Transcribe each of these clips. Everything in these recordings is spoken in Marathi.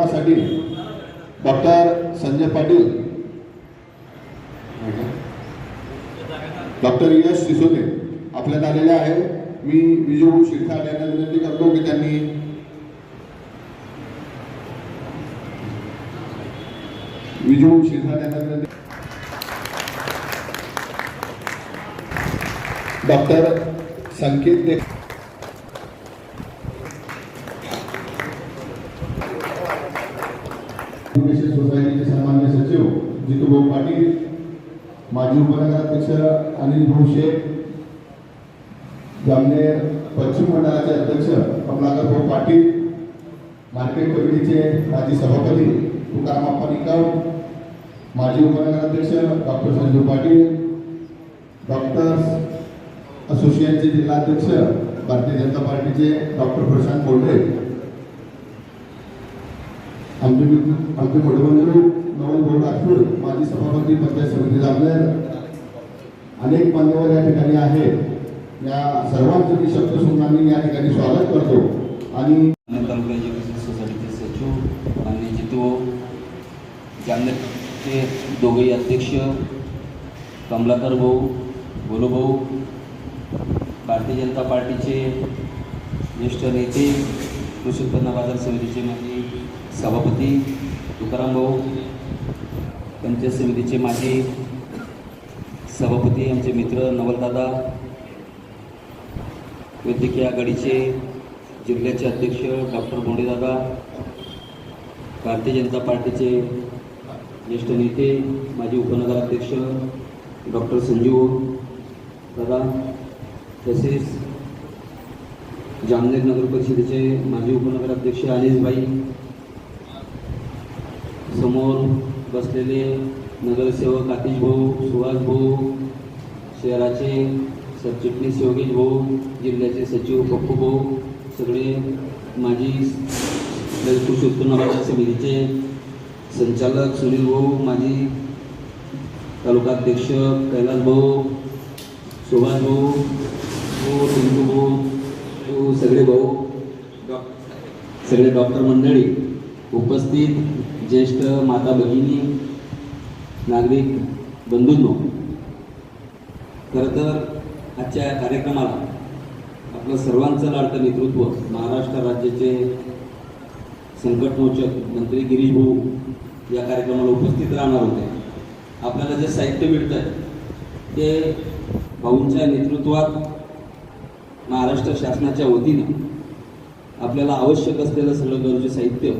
कार्यक्रमासाठी डॉक्टर संजय पाटील डॉक्टर यश सिसोदे आपल्यात आलेले आहे. मी विजू शिरसाट यांना विनंती करतो की त्यांनी विजू शिरसाट यांना विनंती डॉक्टर संकेत दे एज्युकेशन सोसायटीचे सन्मान्य सचिव जितूभाऊ पाटील माजी उपनगराध्यक्ष अनिल भाऊ शेख जामनेर पश्चिम मंडळाचे अध्यक्ष कमलाकर भाऊ पाटील मार्केट कमिटीचे माजी सभापती तुकाराम अप्पा निकाव माजी उपनगराध्यक्ष डॉक्टर संजू पाटील डॉक्टर्स असोसिएशनचे जिल्हाध्यक्ष भारतीय जनता पार्टीचे डॉक्टर प्रशांत बोर्डे. आमचे मित्र- आमचे मोठे नवल भाऊ राठोड माजी सभापती पंचायत समिती जामनेर अनेक मान्यवर या ठिकाणी आहेत या सर्वांचं मी शब्द सुमनांनी या ठिकाणी स्वागत करतो. आणि सोसायटीचे सचिव आणि जितू जामनेरचे दोघेही अध्यक्ष कमलाकर भाऊ गोलू भारतीय जनता पार्टीचे ज्येष्ठ नेते कृषी उत्पन्न बाजार समितीचे माजी सभापती तुकाराम भाऊ पंचायत समितीचे माजी सभापती आमचे मित्र नवलदादा वैद्यकीय आघाडीचे जिल्ह्याचे अध्यक्ष डॉक्टर बोंडेदादा भारतीय जनता पार्टीचे ज्येष्ठ नेते माजी उपनगराध्यक्ष डॉक्टर संजीव दादा तसेच जामनेर नगर परिषदेचे माजी उपनगराध्यक्ष अनिसभाई समोर बसलेले नगरसेवक आतिश भाऊ सुहास भाऊ शहराचे सरचिटणीस योगेश भाऊ जिल्ह्याचे सचिव पप्पू भाऊ सगळे माजी कृषी उत्पन्न बाजार समितीचे संचालक सुनील भाऊ माजी तालुकाध्यक्ष कैलास भाऊ सुभाष भाऊ हो, भाऊ टिंकू भाऊ भाऊ सगळे भाऊ. डॉ सगळे डॉक्टर मंडळी उपस्थित ज्येष्ठ माता भगिनी नागरिक बंधूंनो खरं तर आजच्या या कार्यक्रमाला आपलं सर्वांचं लाडतं नेतृत्व महाराष्ट्र राज्याचे संकटमोचक मंत्री गिरीश भाऊ या कार्यक्रमाला उपस्थित राहणार होते. आपल्याला जे साहित्य मिळतं आहे ते भाऊंच्या नेतृत्वात महाराष्ट्र शासनाच्या वतीनं आपल्याला आवश्यक असलेलं सगळं गरजे साहित्य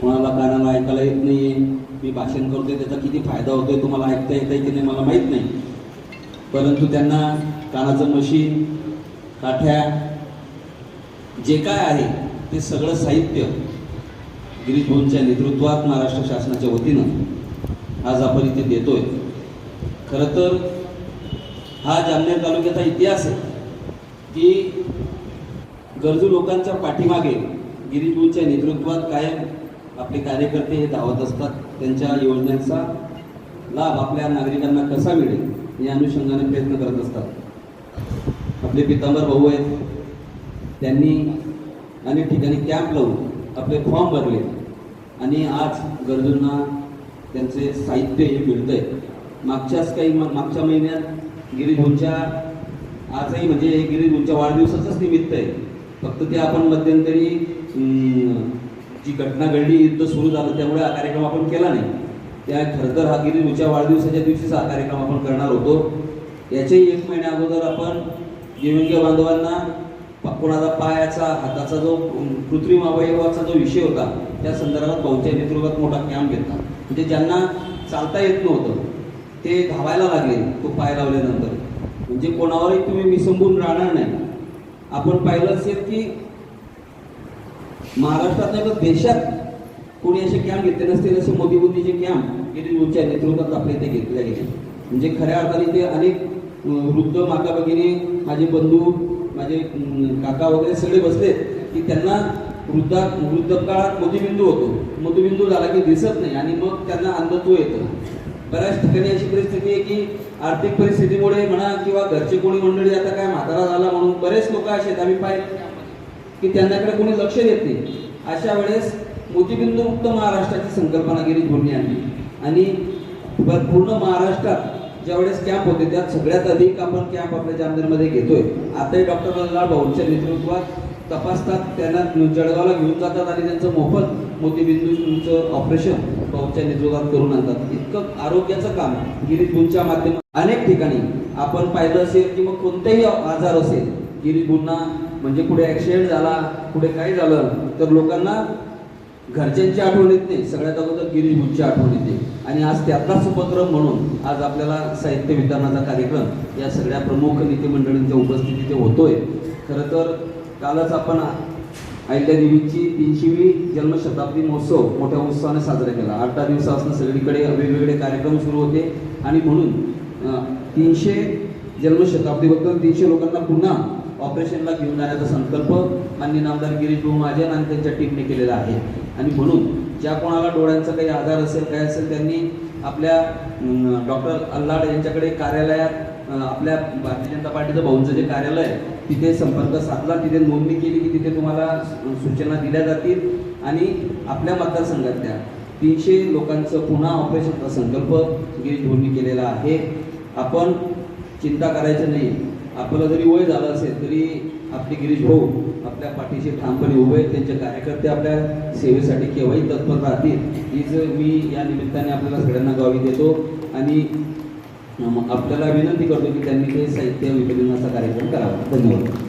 कोणाला कानाला ऐकायला येत नाही मी भाषण करतोय त्याचा किती फायदा होतोय तुम्हाला ऐकता येत आहे की नाही मला माहीत नाही. परंतु त्यांना कानाचं मशीन काठ्या जे काय आहे ते सगळं साहित्य गिरीश भाऊंच्या नेतृत्वात महाराष्ट्र शासनाच्या वतीनं आज आपण इथे देतोय. खरं तर हा जामनेर तालुक्याचा इतिहास आहे की गरजू लोकांच्या पाठीमागे गिरीश भाऊंच्या नेतृत्वात कायम आपले कार्यकर्ते हे धावत असतात. त्यांच्या योजनांचा लाभ आपल्या नागरिकांना कसा मिळेल या अनुषंगाने प्रयत्न करत असतात. आपले पितांबर भाऊ आहेत. त्यांनी अनेक ठिकाणी कॅम्प लावून आपले फॉर्म भरले. आणि आज गरजूंना त्यांचे साहित्य हे मिळतं आहे मागच्याच काही मागच्या महिन्यात गिरीभूंच्या आजही म्हणजे गिरीभूंच्या वाढदिवसाचंच निमित्त आहे. फक्त ते आपण मध्यंतरी जी घटना घडली युद्ध सुरू झालं त्यामुळे हा कार्यक्रम आपण केला नाही. त्या खरं तर हा गिरी भाऊच्या वाढदिवसाच्या दिवशीच हा कार्यक्रम आपण करणार होतो. याच्याही एक महिन्या अगोदर आपण दिव्यांग बांधवांना कोणाचा पायाचा हाताचा जो कृत्रिम अवयवाचा जो विषय होता त्या संदर्भात भाऊच्या नेतृत्वात मोठा कॅम्प घेतला. म्हणजे ज्यांना चालता येत नव्हतं ते धावायला लागले तो पाय लावल्यानंतर. म्हणजे कोणावरही तुम्ही विसंबून राहणार नाही. आपण पाहिलं असेल की महाराष्ट्रात नाही तर देशात कोणी असे कॅम्प घेतले नसतील असे मोदीबुद्धीचे कॅम्प गिरीश भाऊंच्या नेतृत्वात आपल्या इथे घेतले गेले. म्हणजे खऱ्या अर्थाने ते अनेक वृद्ध माता भगिनी माझे बंधू माझे काका वगैरे सगळे बसलेत की त्यांना वृद्धा वृद्ध काळात मधुबिंदू होतो. मधुबिंदू झाला की दिसत नाही आणि मग त्यांना अंधत्व येतं. बऱ्याच ठिकाणी अशी परिस्थिती आहे की आर्थिक परिस्थितीमुळे म्हणा किंवा घरचे कोणी मंडळी आता काय म्हातारा झाला म्हणून बरेच लोक असे आहेत. आम्ही पाहिले. की त्यांच्याकडे कोणी लक्ष देत नाही. अशा वेळेस मोतीबिंदू मुक्त महाराष्ट्राची संकल्पना गिरीश धोरणी आणली आणि पूर्ण महाराष्ट्रात ज्यावेळेस कॅम्प होते त्यात सगळ्यात अधिक आपण कॅम्प आपल्या जामनेरमध्ये घेतोय. आताही डॉक्टर लल्लाळ भाऊंच्या नेतृत्वात तपासतात त्यांना जळगावला घेऊन जातात आणि त्यांचं मोफत मोतीबिंदूचं ऑपरेशन भाऊंच्या नेतृत्वात करून आणतात. इतकं आरोग्याचं काम गिरीश भाऊंच्या माध्यमात अनेक ठिकाणी आपण पाहिलं असेल किंवा कोणतेही आजार असेल गिरीश भाऊंना म्हणजे कुठे ॲक्सिडेंट झाला कुठे काही झालं तर लोकांना घरच्यांची आठवण येत नाही. सगळ्यात अगोदर गिरीश भाऊंची आठवण येते. आणि आज त्यातलाच उपक्रम म्हणून आज आपल्याला साहित्य वितरणाचा कार्यक्रम या सगळ्या प्रमुख नेते मंडळींच्या उपस्थितीत होतोय. खरं तर कालच आपण अहिल्यादेवीची तीनशेवी जन्मशताब्दी महोत्सव मोठ्या उत्साहाने साजरा केला. आठ दहा दिवसापासून सगळीकडे वेगवेगळे कार्यक्रम सुरू होते. आणि म्हणून तीनशे तीनशे जन्मशताब्दीबद्दल तीनशे लोकांना पुन्हा ऑपरेशनला घेऊन जाण्याचा संकल्प माननीय नामदार गिरीश भाऊ महाजन आणि त्यांच्या टीमने केलेला आहे. आणि म्हणून ज्या कोणाला डोळ्यांचा काही आजार असेल काय असेल त्यांनी आपल्या डॉक्टर अल्लाड यांच्याकडे कार्यालयात आपल्या भारतीय जनता पार्टीचं भाऊंचं जे कार्यालय आहे तिथे संपर्क साधला तिथे नोंदणी केली की तिथे तुम्हाला सूचना दिल्या जातील. आणि आपल्या मतदारसंघातल्या तीनशे लोकांचं पुन्हा ऑपरेशनचा संकल्प गिरीश भाऊंनी केलेला आहे. आपण चिंता करायचं नाही. आपल्याला जरी वय झालं असेल तरी आपले गिरीश भाऊ आपल्या पाठीशी ठामपणे उभे आहेत त्यांचे कार्यकर्ते आपल्या सेवेसाठी केव्हाही तत्पर राहतील. हीच मी या निमित्ताने आपल्याला सगळ्यांना गावी देतो आणि आपल्याला विनंती करतो की त्यांनी ते साहित्य विपणनाचा कार्यक्रम करावा. धन्यवाद.